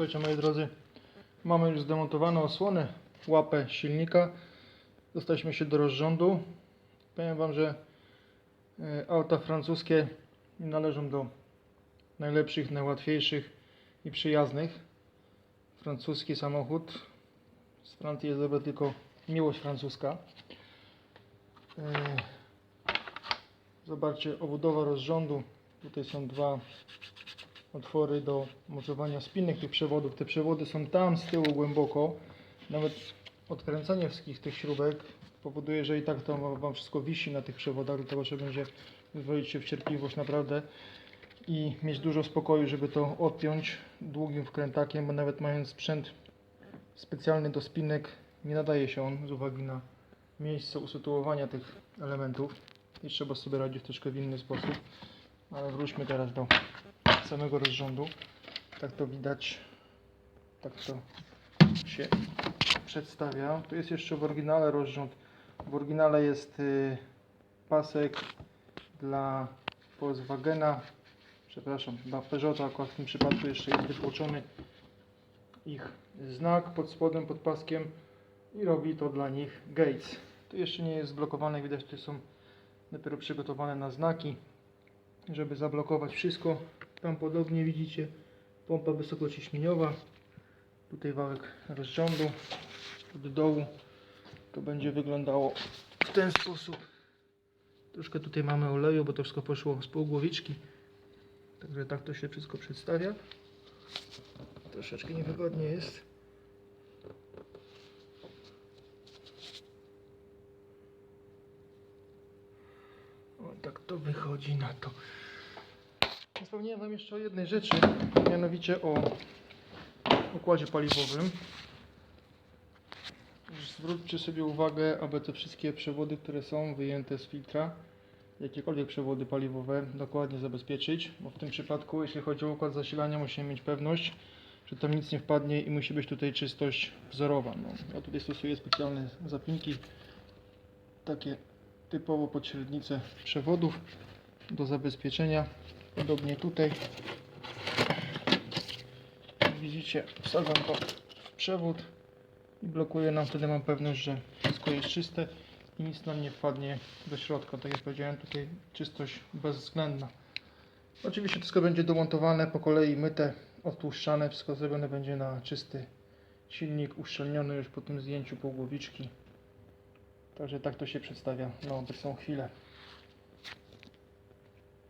Słuchajcie moi drodzy, mamy już zdemontowaną osłonę, łapę silnika. Dostaliśmy się do rozrządu. Powiem Wam, że e, auta francuskie należą do najlepszych, najłatwiejszych i przyjaznych. Francuski samochód. Z Francji jest dobra tylko miłość francuska. E, Zobaczcie, obudowa rozrządu. Tutaj są dwa otwory do mocowania spinek tych przewodów. Te przewody są tam z tyłu głęboko. Nawet odkręcanie wszystkich tych śrubek powoduje, że i tak to Wam wszystko wisi na tych przewodach, dlatego że będzie wywoić się w cierpliwość naprawdę i mieć dużo spokoju, żeby to odpiąć długim wkrętakiem, bo nawet mając sprzęt specjalny do spinek, nie nadaje się on z uwagi na miejsce usytuowania tych elementów i trzeba sobie radzić troszkę w inny sposób. Ale wróćmy teraz do samego rozrządu. Tak to widać, tak to się przedstawia. Tu jest jeszcze w oryginale rozrząd. W oryginale jest y, pasek dla Volkswagena, przepraszam, dla Peugeota, akurat w tym przypadku jeszcze jest wytłoczony ich znak pod spodem, pod paskiem i robi to dla nich Gates. Tu jeszcze nie jest zblokowane, widać, tu są dopiero przygotowane na znaki, żeby zablokować wszystko. Tam podobnie widzicie pompa wysokociśnieniowa, tutaj wałek rozrządu od dołu. To będzie wyglądało w ten sposób. Troszkę tutaj mamy oleju, bo to wszystko poszło z półgłowiczki. Także tak to się wszystko przedstawia. Troszeczkę niewygodnie jest. Tak to wychodzi na to. Wspomniałem Wam jeszcze o jednej rzeczy, mianowicie o układzie paliwowym. Zwróćcie sobie uwagę, aby te wszystkie przewody, które są wyjęte z filtra, jakiekolwiek przewody paliwowe, dokładnie zabezpieczyć, bo w tym przypadku, jeśli chodzi o układ zasilania, musimy mieć pewność, że tam nic nie wpadnie i musi być tutaj czystość wzorowa. No, ja tutaj stosuję specjalne zapinki, takie typowo pod średnicę przewodów do zabezpieczenia. Podobnie tutaj. Widzicie, wsadzam to w przewód i blokuje nam, wtedy mam pewność, że wszystko jest czyste i nic nam nie wpadnie do środka. Tak jak powiedziałem, tutaj czystość bezwzględna. Oczywiście wszystko będzie domontowane, po kolei myte, odtłuszczane, wszystko zrobione będzie na czysty silnik, uszczelniony już po tym zdjęciu półgłowiczki. Także tak to się przedstawia na obecną chwilę.